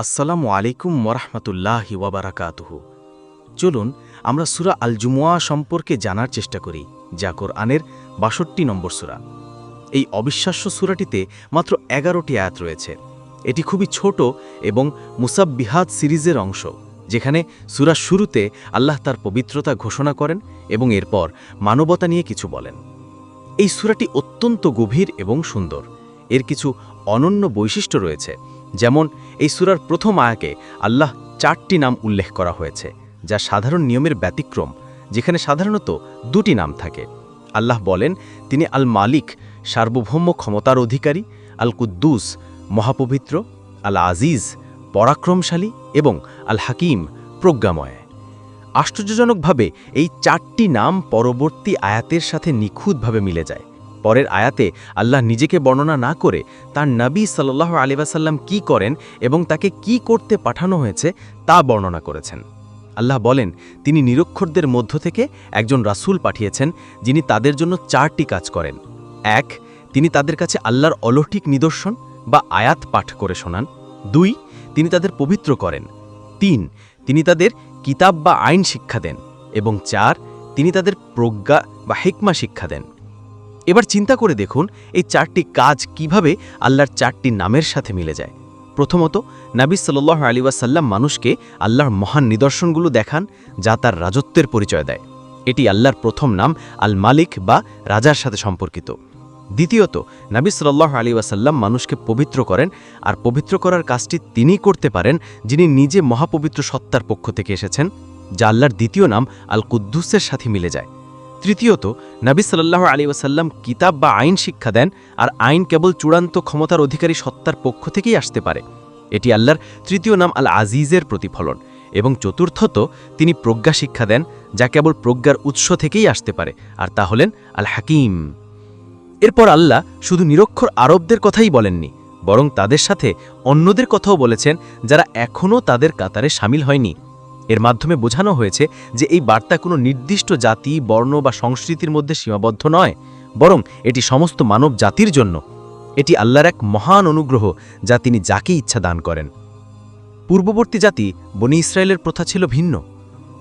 আসসালামু আলাইকুম ওরহমতুল্লাহি ওয়াবারাকাতুহু। চলুন, আমরা সুরা আল জুমুয়া সম্পর্কে জানার চেষ্টা করি, যা কোরআনের বাষট্টি নম্বর সুরা। এই অবিশ্বাস্য সুরাটিতে মাত্র এগারোটি আয়াত রয়েছে। এটি খুবই ছোট এবং মুসাব্বিহাত সিরিজের অংশ, যেখানে সুরা শুরুতে আল্লাহ তার পবিত্রতা ঘোষণা করেন এবং এরপর মানবতা নিয়ে কিছু বলেন। এই সুরাটি অত্যন্ত গভীর এবং সুন্দর। এর কিছু অনন্য বৈশিষ্ট্য রয়েছে যেমন এই সুরার প্রথম আয়াকে আল্লাহ চারটি নাম উল্লেখ করা হয়েছে, যা সাধারণ নিয়মের ব্যতিক্রম, যেখানে সাধারণত দুটি নাম থাকে। আল্লাহ বলেন, তিনি আল মালিক সার্বভৌম ক্ষমতার অধিকারী আল কুদ্দুস মহাপবিত্র আল আজিজ পরাক্রমশালী এবং আল হাকিম প্রজ্ঞাময়। আশ্চর্যজনকভাবে এই চারটি নাম পরবর্তী আয়াতের সাথে নিখুঁতভাবে মিলে যায়। পরের আয়াতে আল্লাহ নিজেকে বর্ণনা না করে তার নবী সাল্লাহ আলিবাসাল্লাম কি করেন এবং তাকে কি করতে পাঠানো হয়েছে তা বর্ণনা করেছেন। আল্লাহ বলেন, তিনি নিরক্ষরদের মধ্য থেকে একজন রাসূল পাঠিয়েছেন যিনি তাদের জন্য চারটি কাজ করেন। এক, তিনি তাদের কাছে আল্লাহর অলৌকিক নিদর্শন বা আয়াত পাঠ করে শোনান। দুই, তিনি তাদের পবিত্র করেন। তিন, তিনি তাদের কিতাব বা আইন শিক্ষা দেন। এবং চার, তিনি তাদের প্রজ্ঞা বা হেকমা শিক্ষা দেন। এবার চিন্তা করে দেখুন এই চারটি কাজ কীভাবে আল্লাহর চারটি নামের সাথে মিলে যায়। প্রথমত, নাবী সাল্লাহ আলী ওয়াসাল্লাম মানুষকে আল্লাহর মহান নিদর্শনগুলো দেখান, যা তার রাজত্বের পরিচয় দেয়। এটি আল্লাহর প্রথম নাম আল মালিক বা রাজার সাথে সম্পর্কিত। দ্বিতীয়ত, নাবী সাল্লাহ আলী ওয়াসাল্লাম মানুষকে পবিত্র করেন, আর পবিত্র করার কাজটি তিনিই করতে পারেন, যিনি নিজে মহাপবিত্র সত্তার পক্ষ থেকে এসেছেন, যা আল্লাহর দ্বিতীয় নাম আল কুদ্দুসের সাথে মিলে যায়। তৃতীয়ত, নবী সাল্লাহ আলী ওয়াসাল্লাম কিতাব বা আইন শিক্ষা দেন, আর আইন কেবল চূড়ান্ত ক্ষমতার অধিকারী সত্তার পক্ষ থেকেই আসতে পারে। এটি আল্লাহর তৃতীয় নাম আল আজিজের প্রতিফলন। এবং চতুর্থত, তিনি প্রজ্ঞা শিক্ষা দেন, যা কেবল প্রজ্ঞার উৎস থেকেই আসতে পারে, আর তা হলেন আল হাকিম এরপর আল্লাহ শুধু নিরক্ষর আরবদের কথাই বলেননি, বরং তাদের সাথে অন্যদের কথাও বলেছেন, যারা এখনও তাদের কাতারে সামিল হয়নি। এর মাধ্যমে বোঝানো হয়েছে যে এই বার্তা কোনো নির্দিষ্ট জাতি, বর্ণ বা সংস্কৃতির মধ্যে সীমাবদ্ধ নয়, বরং এটি সমস্ত মানব জাতির জন্য। এটি আল্লাহর এক মহান অনুগ্রহ যা তিনি যাকে ইচ্ছা দান করেন। পূর্ববর্তী জাতি বনি ইসরায়েলের প্রথা ছিল ভিন্ন।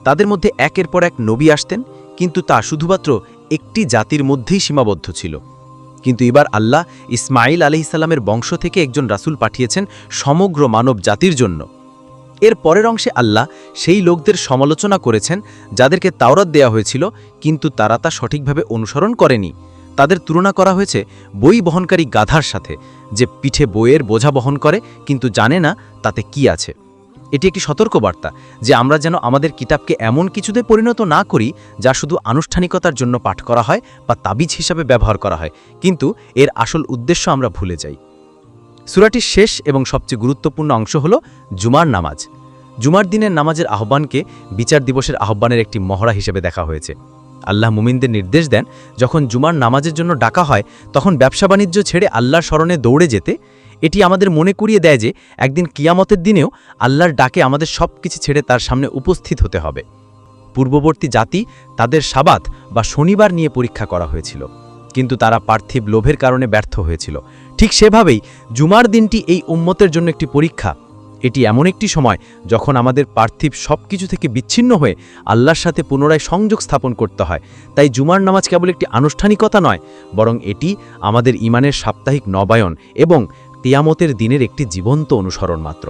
তাদের মধ্যে একের পর এক নবী আসতেন, কিন্তু তা শুধুমাত্র একটি জাতির মধ্যেই সীমাবদ্ধ ছিল। কিন্তু এবার আল্লাহ ইসমাইল আলহিসাল্লামের বংশ থেকে একজন রাসূল পাঠিয়েছেন সমগ্র মানব জাতির জন্য। এর পরের অংশে আল্লাহ সেই লোকদের সমালোচনা করেছেন যাদেরকে তাওরাত দেয়া হয়েছিল, কিন্তু তারা তা সঠিকভাবে অনুসরণ করেনি। তাদের তুলনা করা হয়েছে বই বহনকারী গাধার সাথে, যে পিঠে বইয়ের বোঝা বহন করে, কিন্তু জানে না তাতে কি আছে। এটি একটি সতর্কবার্তা যে আমরা যেন আমাদের কিতাবকে এমন কিছুতে পরিণত না করি, যা শুধু আনুষ্ঠানিকতার জন্য পাঠ করা হয় বা তাবিজ হিসাবে ব্যবহার করা হয়, কিন্তু এর আসল উদ্দেশ্য আমরা ভুলে যাই। সুরাটির শেষ এবং সবচেয়ে গুরুত্বপূর্ণ অংশ হল জুমার নামাজ। জুমার দিনের নামাজের আহ্বানকে বিচার দিবসের আহ্বানের একটি মহড়া হিসেবে দেখা হয়েছে। আল্লাহ মুমিনদের নির্দেশ দেন, যখন জুমার নামাজের জন্য ডাকা হয়, তখন ব্যবসা বাণিজ্য ছেড়ে আল্লাহর স্মরণে দৌড়ে যেতে, এটি আমাদের মনে করিয়ে দেয় যে একদিন কিয়ামতের দিনেও আল্লাহর ডাকে আমাদের সব কিছু ছেড়ে তার সামনে উপস্থিত হতে হবে। পূর্ববর্তী জাতি তাদের সাবাত বা শনিবার নিয়ে পরীক্ষা করা হয়েছিল। কিন্তু তারা পার্থিব লোভের কারণে ব্যর্থ হয়েছিল। ঠিক সেভাবেই জুমার দিনটি এই উম্মতের জন্য একটি পরীক্ষা। এটি এমন একটি সময় যখন আমাদের পার্থিব সব কিছু থেকে বিচ্ছিন্ন হয়ে আল্লাহর সাথে পুনরায় সংযোগ স্থাপন করতে হয়। তাই জুমার নামাজ কেবল একটি আনুষ্ঠানিকতা নয়, বরং এটি আমাদের ইমানের সাপ্তাহিক নবায়ন এবং তিয়ামতের দিনের একটি জীবন্ত অনুসরণ মাত্র।